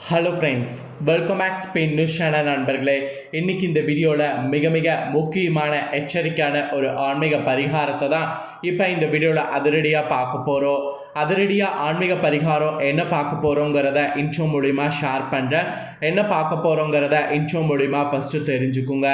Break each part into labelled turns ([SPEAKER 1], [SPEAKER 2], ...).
[SPEAKER 1] Hello friends welcome back Spain news channel நண்பர்களே. இன்னைக்கு இந்த வீடியோவில் மிக மிக முக்கியமான எச்சரிக்கையான ஒரு ஆன்மீக பரிகாரத்தை தான் இப்போ இந்த வீடியோவில் அதிரடியாக பார்க்க போகிறோம் அதிரடியாக ஆன்மீக பரிகாரம் என்ன பார்க்க போகிறோங்கிறத இன்ட்ரோ மூலிமா ஷேர் பண்ணுறேன் என்ன பார்க்க போகிறோங்கிறத இன்ட்ரோ மூலிமா ஃபஸ்ட்டு தெரிஞ்சுக்குங்க.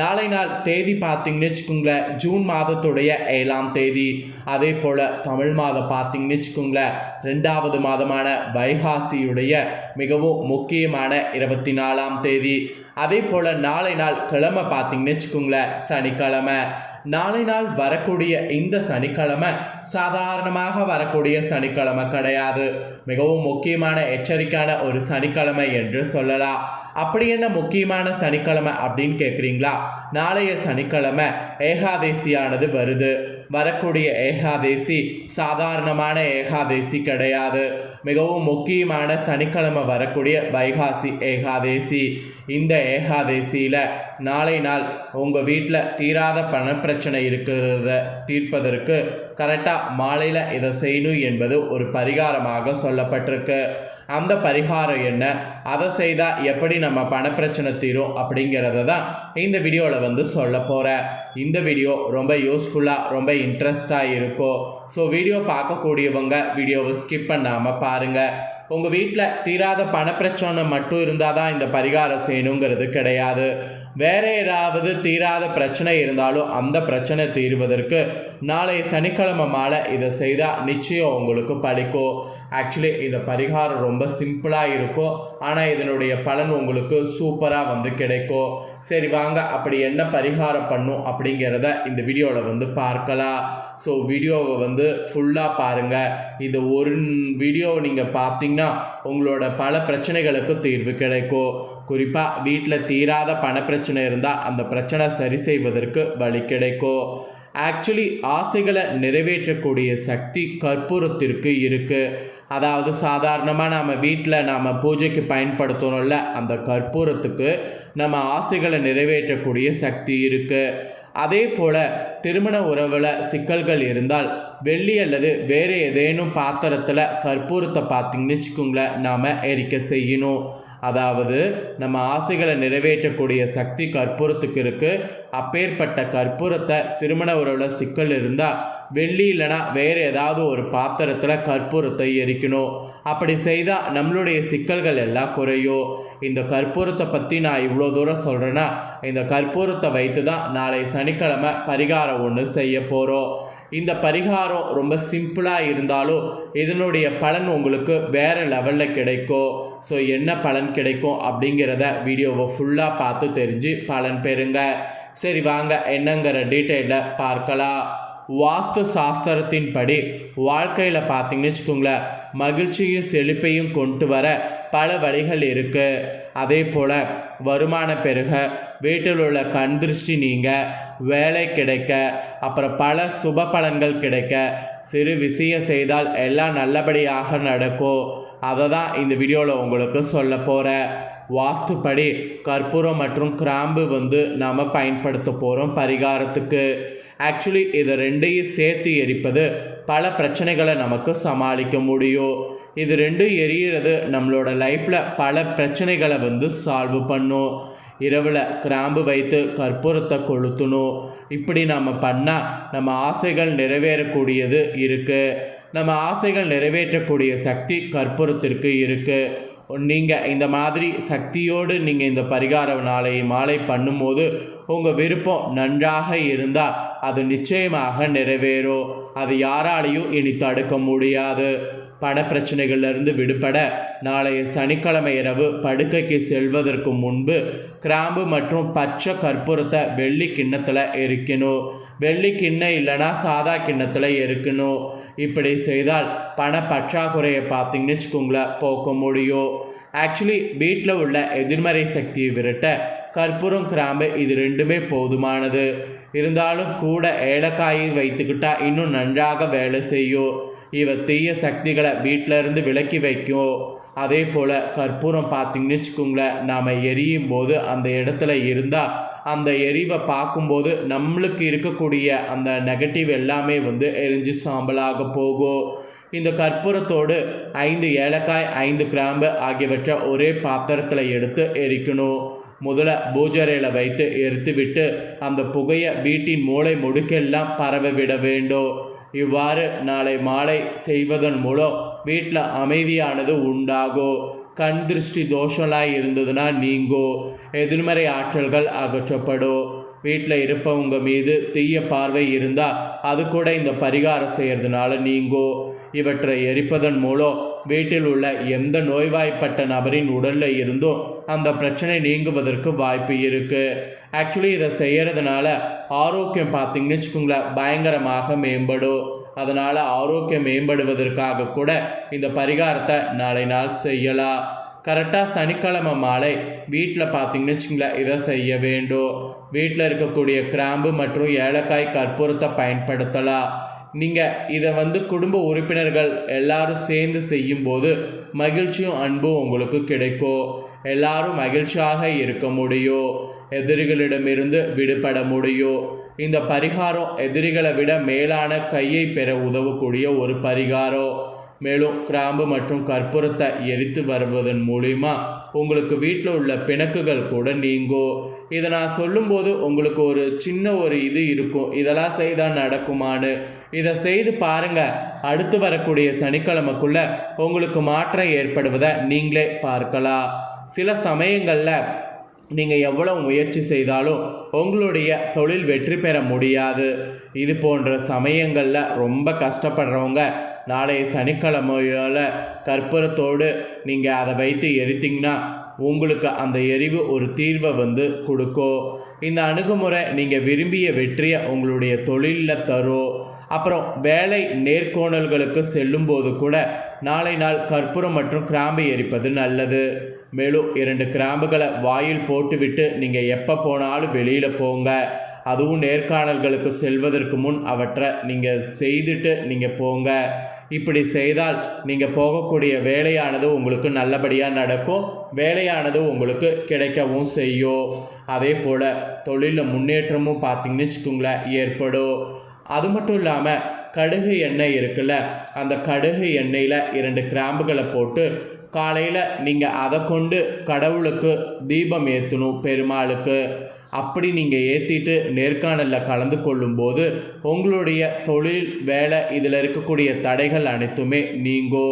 [SPEAKER 1] நாளை நாள் தேதி பார்த்தீங்கன்னு வச்சுக்கோங்களேன் ஜூன் மாதத்துடைய ஏழாம் தேதி. அதே போல் தமிழ் மாதம் பார்த்தீங்கன்னு வச்சுக்கோங்களேன் ரெண்டாவது மாதமான வைகாசியுடைய மிகவும் முக்கியமான இருபத்தி நாலாம் தேதி. அதே போல் நாளை நாள் கிழமை பார்த்தீங்கன்னு வச்சுக்கோங்களேன் சனிக்கிழமை. நாளை நாள் வரக்கூடிய இந்த சனிக்கிழமை சாதாரணமாக வரக்கூடிய சனிக்கிழமை கிடையாது. மிகவும் முக்கியமான எச்சரிக்கையான ஒரு சனிக்கிழமை என்று சொல்லலாம். அப்படி என்ன முக்கியமான சனிக்கிழமை அப்படின்னு கேட்குறீங்களா நாளைய சனிக்கிழமை ஏகாதேசியானது வருது. வரக்கூடிய ஏகாதேசி சாதாரணமான ஏகாதேசி கிடையாது. மிகவும் முக்கியமான சனிக்கிழமை வரக்கூடிய வைகாசி ஏகாதேசி. இந்த ஏகாதேசியில் நாளை நாள் உங்கள் வீட்டில் தீராத பணப்பிரச்சனை இருக்கிறத தீர்ப்பதற்கு கரெக்டாக மாலையில் இதை செய்யணும் என்பது ஒரு பரிகாரமாக சொல்லப்பட்டிருக்கு. அந்த பரிகாரம் என்ன? அதை செய்தால் எப்படி நம்ம பணப்பிரச்சனை தீரும் அப்படிங்கிறத தான் இந்த வீடியோவில் வந்து சொல்ல போகிறேன் இந்த வீடியோ ரொம்ப யூஸ்ஃபுல்லாக ரொம்ப இன்ட்ரெஸ்டாக இருக்கும் ஸோ வீடியோ பார்க்கக்கூடியவங்க வீடியோவை ஸ்கிப் பண்ணாமல் பாருங்கள் உங்கள் வீட்டில் தீராத பணப்பிரச்சனை மட்டும் இருந்தால் தான் இந்த பரிகாரம் செய்யணுங்கிறது கிடையாது. வேற ஏதாவது தீராத பிரச்சனை இருந்தாலும் அந்த பிரச்சனை தீர்வதற்கு நாளை சனிக்கிழமை மாலை இதை செய்தால் நிச்சயம் உங்களுக்கு பழிக்கும் ஆக்சுவலி இந்த பரிகாரம் ரொம்ப சிம்பிளாக இருக்கும் ஆனால் இதனுடைய பலன் உங்களுக்கு சூப்பராக வந்து கிடைக்கும் சரி வாங்க அப்படி என்ன பரிகாரம் பண்ணும் அப்படிங்கிறத இந்த வீடியோவில் வந்து பார்க்கலாம். ஸோ வீடியோவை வந்து ஃபுல்லாக பாருங்கள் இது ஒரு வீடியோவை நீங்கள் பார்த்தீங்கன்னா உங்களோட பல பிரச்சனைகளுக்கு தீர்வு கிடைக்கும் குறிப்பாக வீட்டில் தீராத பணப்பிரச்சனை இருந்தால் அந்த பிரச்சனை சரி செய்வதற்கு வழி கிடைக்கும் ஆக்சுவலி ஆசைகளை நிறைவேற்றக்கூடிய சக்தி கற்பூரத்திற்கு இருக்குது அதாவது சாதாரணமாக நாம் வீட்டில் நாம் பூஜைக்கு பயன்படுத்தணும்ல அந்த கற்பூரத்துக்கு நம்ம ஆசைகளை நிறைவேற்றக்கூடிய சக்தி இருக்குது அதே போல் திருமண உறவில் சிக்கல்கள் இருந்தால் வெள்ளி அல்லது வேறு ஏதேனும் பாத்திரத்தில் கற்பூரத்தை பார்த்தீங்கன்னு வச்சுக்கோங்களேன் நாம் எரிக்க செய்யணும். அதாவது நம்ம ஆசைகளை நிறைவேற்றக்கூடிய சக்தி கற்பூரத்துக்கு இருக்குது அப்பேற்பட்ட கற்பூரத்தை திருமண உறவில் சிக்கல் இருந்தால் வெள்ளி இல்லைனா வேறு ஏதாவது ஒரு பாத்திரத்தில் கற்பூரத்தை எரிக்கணும். அப்படி செய்தால் நம்மளுடைய சிக்கல்கள் எல்லாம் குறையும். இந்த கற்பூரத்தை பற்றி நான் இவ்வளோ தூரம் சொல்கிறேன்னா இந்த கற்பூரத்தை வைத்து தான் நாளை சனிக்கிழமை பரிகாரம் ஒன்று செய்ய போகிறோம் இந்த பரிகாரம் ரொம்ப சிம்பிளாக இருந்தாலும் இதனுடைய பலன் உங்களுக்கு வேறு லெவலில் கிடைக்கும். ஸோ என்ன பலன் கிடைக்கும் அப்படிங்கிறத வீடியோவை ஃபுல்லாக பார்த்து தெரிஞ்சு பலன் பெறுங்க. சரி வாங்க என்னங்கிற டீட்டெயிலில் பார்க்கலாம். வாஸ்து சாஸ்திரத்தின்படி வாழ்க்கையில் பார்த்தீங்கன்னு வச்சுக்கோங்களேன் மகிழ்ச்சியும் செழிப்பையும் கொண்டு வர பல வழிகள் இருக்குது அதே போல் வருமானம் பெருக வீட்டில் உள்ள கண் திருஷ்டி நீங்க வேலை கிடைக்க அப்புறம் பல சுப பலன்கள் கிடைக்க சிறு விஷயம் செய்தால் எல்லாம் நல்லபடியாக நடக்கும். அதை தான் இந்த வீடியோவில் உங்களுக்கு சொல்ல போகிறேன் வாஸ்துப்படி கற்பூரம் மற்றும் கிராம்பு வந்து நாம் பயன்படுத்த போகிறோம் பரிகாரத்துக்கு. ஆக்சுவலி இதை ரெண்டையும் சேர்த்து எரிப்பது பல பிரச்சனைகளை நமக்கு சமாளிக்க முடியும். இது ரெண்டும் எரியிறது நம்மளோட லைஃப்பில் பல பிரச்சனைகளை வந்து சால்வ் பண்ணும். இரவில் கிராம்பு வைத்து கற்பூரத்தை கொளுத்தணும். இப்படி நம்ம பண்ணால் நம்ம ஆசைகள் நிறைவேறக்கூடியது இருக்குது நம்ம ஆசைகள் நிறைவேற்றக்கூடிய சக்தி கற்பூரத்திற்கு இருக்குது நீங்கள் இந்த மாதிரி சக்தியோடு நீங்கள் இந்த பரிகார நாளை மாலை பண்ணும்போது உங்கள் விருப்பம் நன்றாக இருந்தால் அது நிச்சயமாக நிறைவேறும். அது யாராலையும் இனி தடுக்க முடியாது. பண பிரச்சனைகளிலிருந்து விடுபட நாளைய சனிக்கிழமை இரவு படுக்கைக்கு செல்வதற்கு முன்பு கிராம்பு மற்றும் பச்சை கற்பூரத்தை வெள்ளி கிண்ணத்தில் எரிக்கணும். வெள்ளி கிண்ணம் இல்லைனா சாதா கிண்ணத்தில் எரிக்கணும். இப்படி செய்தால் பண பற்றாக்குறையை பார்த்தீங்கன்னு வச்சுக்கோங்களேன் போக்க முடியும். ஆக்சுவலி வீட்டில் உள்ள எதிர்மறை சக்தியை விரட்ட கற்பூரம் கிராம்பு இது ரெண்டுமே போதுமானது. இருந்தாலும் கூட ஏலக்காயை வைத்துக்கிட்டால் இன்னும் நன்றாக வேலை செய்யும். இவ தீய சக்திகளை வீட்டில் இருந்து விலக்கி வைக்கும் அதே போல் கற்பூரம் பார்த்தீங்கன்னு வச்சுக்கோங்களேன் நாம் எரியும் போது அந்த இடத்துல இருந்தால் அந்த எரிவை பார்க்கும்போது நம்மளுக்கு இருக்கக்கூடிய அந்த நெகட்டிவ் எல்லாமே வந்து எரிஞ்சு சாம்பலாக போகும் இந்த கற்பூரத்தோடு ஐந்து ஏலக்காய் ஐந்து கிராம்பு ஆகியவற்றை ஒரே பாத்திரத்தில் எடுத்து எரிக்கணும். முதல்ல பூஜரையில் வைத்து எரித்து விட்டு அந்த புகையை வீட்டின் மூளை முடுக்கெல்லாம் பரவ விட வேண்டும். இவ்வாறு நாளை மாலை செய்வதன் மூலம் வீட்டில் அமைதியானது உண்டாகும் கண் திருஷ்டி தோஷம்லாம் இருந்ததுன்னா நீங்கோ? எதிர்மறை ஆற்றல்கள் அகற்றப்படும் வீட்டில் இருப்பவங்க மீது தீய பார்வை இருந்தால் அது கூட இந்த பரிகாரம் செய்கிறதுனால நீங்கோ? இவற்றை எரிப்பதன் மூலம் வீட்டில் உள்ள எந்த நோய்வாய்ப்பட்ட நபரின் உடலில் இருந்தும் அந்த பிரச்சனை நீங்குவதற்கு வாய்ப்பு இருக்குது ஆக்சுவலி இதை செய்கிறதுனால ஆரோக்கியம் பார்த்திங்கன்னு வச்சுக்கோங்களேன் பயங்கரமாக மேம்படும். அதனால் ஆரோக்கியம் மேம்படுவதற்காக கூட இந்த பரிகாரத்தை நாளை நாள் செய்யலாம். கரெக்டாக சனிக்கிழமை மாலை வீட்டில் பார்த்தீங்கன்னு வச்சுங்களேன் இதை செய்ய வேண்டும். வீட்டில் இருக்கக்கூடிய கிராம்பு மற்றும் ஏலக்காய் கற்பூரத்தை பயன்படுத்தலாம். நீங்கள் இதை வந்து குடும்ப உறுப்பினர்கள் எல்லாரும் சேர்ந்து செய்யும்போது மகிழ்ச்சியும் அன்பும் உங்களுக்கு கிடைக்கும். எல்லாரும் மகிழ்ச்சியாக இருக்க முடியும். எதிரிகளிடமிருந்து விடுபட முடியும். இந்த பரிகாரம் எதிரிகளை விட மேலான கையை பெற உதவக்கூடிய ஒரு பரிகாரம். மேலும் கிராம்பு மற்றும் கற்பூரத்தை எரித்து வருவதன் மூலிமா உங்களுக்கு வீட்டில் உள்ள பிணக்குகள் கூட நீங்கும் இதை நான் சொல்லும்போது உங்களுக்கு ஒரு சின்ன ஒரு இது இருக்கும். இதெல்லாம் செய்தால் நடக்குமான்னு. இதை செய்து பாருங்க. அடுத்து வரக்கூடிய சனிக்கிழமைக்குள்ள உங்களுக்கு மாற்றம் ஏற்படுவதை நீங்களே பார்க்கலாம். சில சமயங்களில் நீங்கள் எவ்வளோ முயற்சி செய்தாலும் உங்களுடைய தொழில் வெற்றி பெற முடியாது. இது போன்ற சமயங்களில் ரொம்ப கஷ்டப்படுறவங்க நாளைய சனிக்கிழமையால் கற்பூரத்தோடு நீங்கள் அதை வைத்து எரித்தீங்கன்னா உங்களுக்கு அந்த எரிவு ஒரு தீர்வை வந்து கொடுக்கும் இந்த அணுகுமுறை நீங்கள் விரும்பிய வெற்றியை உங்களுடைய தொழிலில் தரும் அப்புறம் வேலை நேர்கோணல்களுக்கு செல்லும்போது கூட நாளை நாள் கற்பூரம் மற்றும் கிராம்பு எரிப்பது நல்லது. மேலும் இரண்டு கிராம்புகளை வாயில் போட்டுவிட்டு நீங்கள் எப்போ போனாலும் வெளியில் போங்க. அதுவும் நேர்காணல்களுக்கு செல்வதற்கு முன் அவற்றை நீங்கள் செய்துட்டு நீங்கள் போங்க. இப்படி செய்தால் நீங்கள் போகக்கூடிய வேலையானது உங்களுக்கு நல்லபடியாக நடக்கும். வேலையானது உங்களுக்கு கிடைக்கவும் செய்யும். அதே போல் தொழிலில் முன்னேற்றமும் பார்த்தீங்கன்னு வச்சுக்கோங்களேன் ஏற்படும். அது மட்டும் இல்லாமல் கடுகு எண்ணெய் இருக்குல்ல அந்த கடுகு எண்ணெயில் இரண்டு கிராம்புகளை போட்டு காலையில் நீங்கள் அதை கொண்டு கடவுளுக்கு தீபம் ஏற்றணும் பெருமாளுக்கு. அப்படி நீங்கள் ஏற்றிட்டு நேர்காணலில் கலந்து கொள்ளும்போது உங்களுடைய தொழில் வேலை இதில் இருக்கக்கூடிய தடைகள் அனைத்துமே நீங்கோ.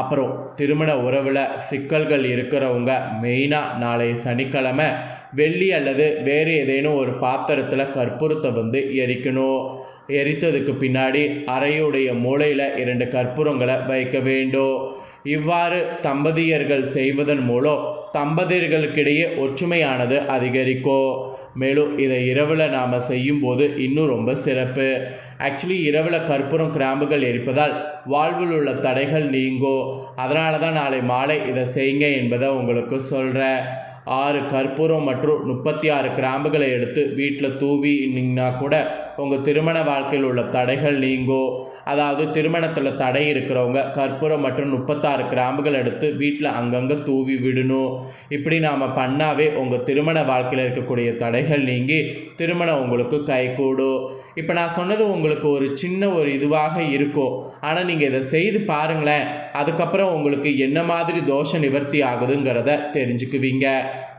[SPEAKER 1] அப்புறம் திருமண உறவில் சிக்கல்கள் இருக்கிறவங்க மெயினாக நாளை சனிக்கிழமை வெள்ளி அல்லது வேறு ஏதேனும் ஒரு பாத்திரத்தில் கற்பூரத்தை வந்து எரிக்கணும். எரித்ததுக்கு பின்னாடி அறையுடைய மூலையில் இரண்டு கற்பூரங்களை வைக்க வேண்டும். இவ்வாறு தம்பதியர்கள் செய்வதன் மூலம் தம்பதியர்களுக்கிடையே ஒற்றுமையானது அதிகரிக்கும் மேலும் இதை இரவில் நாம் செய்யும்போது இன்னும் ரொம்ப சிறப்பு. ஆக்சுவலி இரவில் கற்பூரம் கிராம்புகள் எரிப்பதால் வாழ்வில் உள்ள தடைகள் நீங்கும் அதனால தான் நாளை மாலை இதை செய்யுங்க என்பதை உங்களுக்கு சொல்கிறேன் ஆறு கற்பூரம் மற்றும் முப்பத்தி ஆறு கிராம்புகளை எடுத்து வீட்டில் தூவினீங்கன்னா கூட உங்கள் திருமண வாழ்க்கையில் உள்ள தடைகள் நீங்கும் அதாவது திருமணத்தில் தடை இருக்கிறவங்க கற்பூரம் மற்றும் முப்பத்தாறு கிராம்புகள் எடுத்து வீட்டில் அங்கங்கே தூவி விடணும். இப்படி நாம் பண்ணாவே உங்கள் திருமண வாழ்க்கையில் இருக்கக்கூடிய தடைகள் நீங்கி திருமணம் உங்களுக்கு கைகூடும். இப்போ நான் சொன்னது உங்களுக்கு ஒரு சின்ன ஒரு இதுவாக இருக்கும் ஆனால் நீங்கள் இதை செய்து பாருங்களேன். அதுக்கப்புறம் உங்களுக்கு என்ன மாதிரி தோஷ நிவர்த்தி ஆகுதுங்கிறத தெரிஞ்சுக்குவீங்க.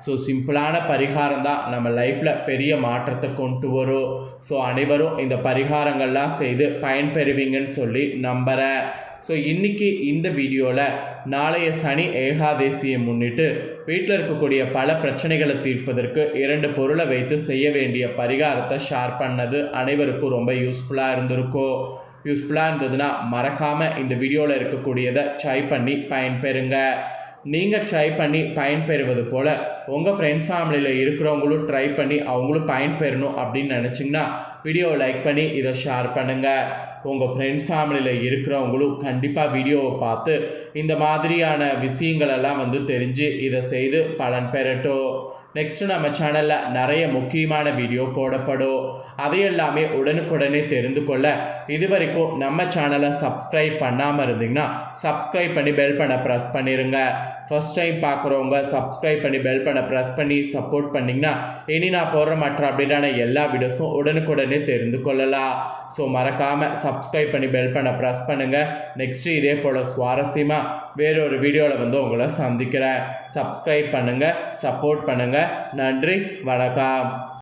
[SPEAKER 1] ஸோ சிம்பிளான பரிகாரம் தான். நம்ம லைஃப்பில் பெரிய மாற்றத்தை கொண்டு வரும். ஸோ அனைவரும் இந்த பரிகாரங்கள்லாம் செய்து பயன்பெறுவீங்கன்னு சொல்லி நம்புகிறேன் ஸோ இன்றைக்கி இந்த வீடியோவில் நாளைய சனி ஏகாதேசியை முன்னிட்டு வீட்டில் இருக்கக்கூடிய பல பிரச்சனைகளை தீர்ப்பதற்கு இரண்டு பொருளை வைத்து செய்ய வேண்டிய பரிகாரத்தை ஷேர் பண்ணது அனைவருக்கும் ரொம்ப யூஸ்ஃபுல்லாக இருந்திருக்கும் யூஸ்ஃபுல்லாக இருந்ததுன்னா மறக்காமல் இந்த வீடியோவில் இருக்கக்கூடியதை ட்ரை பண்ணி பயன்பெறுங்க. நீங்கள் ட்ரை பண்ணி பயன்பெறுவது போல் உங்கள் ஃப்ரெண்ட்ஸ் ஃபேமிலியில் இருக்கிறவங்களும் ட்ரை பண்ணி அவங்களும் பயன்பெறணும் அப்படின்னு நினச்சிங்கன்னா வீடியோவை லைக் பண்ணி இதை ஷேர் பண்ணுங்கள் உங்கள் ஃப்ரெண்ட்ஸ் ஃபேமிலியில் இருக்கிறவங்களும் கண்டிப்பாக வீடியோவை பார்த்து இந்த மாதிரியான விஷயங்களெல்லாம் வந்து தெரிஞ்சு இதை செய்து பலன் பெறட்டும். நெக்ஸ்ட்டு நம்ம சேனலில் நிறைய முக்கியமான வீடியோ போடப்படும். அதையெல்லாமே உடனுக்குடனே தெரிந்து கொள்ள இது வரைக்கும் நம்ம சேனலை சப்ஸ்கிரைப் பண்ணாமல் இருந்தீங்கன்னா சப்ஸ்கிரைப் பண்ணி பெல் பண்ண ப்ரெஸ் பண்ணிடுங்க ஃபர்ஸ்ட் டைம் பார்க்குறவங்க சப்ஸ்கிரைப் பண்ணி பெல் பண்ண ப்ரெஸ் பண்ணி சப்போர்ட் பண்ணிங்கன்னா இனி நான் போடுற மற்ற அப்டேட்டான எல்லா வீடியோஸும் உடனுக்குடனே தெரிந்து கொள்ளலாம். ஸோ மறக்காமல் சப்ஸ்கிரைப் பண்ணி பெல் பண்ண ப்ரெஸ் பண்ணுங்கள் நெக்ஸ்ட்டு இதே போல் சுவாரஸ்யமாக வேறொரு வீடியோவில் வந்து உங்களை சந்திக்கிறேன். சப்ஸ்கிரைப் பண்ணுங்கள் சப்போர்ட் பண்ணுங்கள் நன்றி வணக்கம்.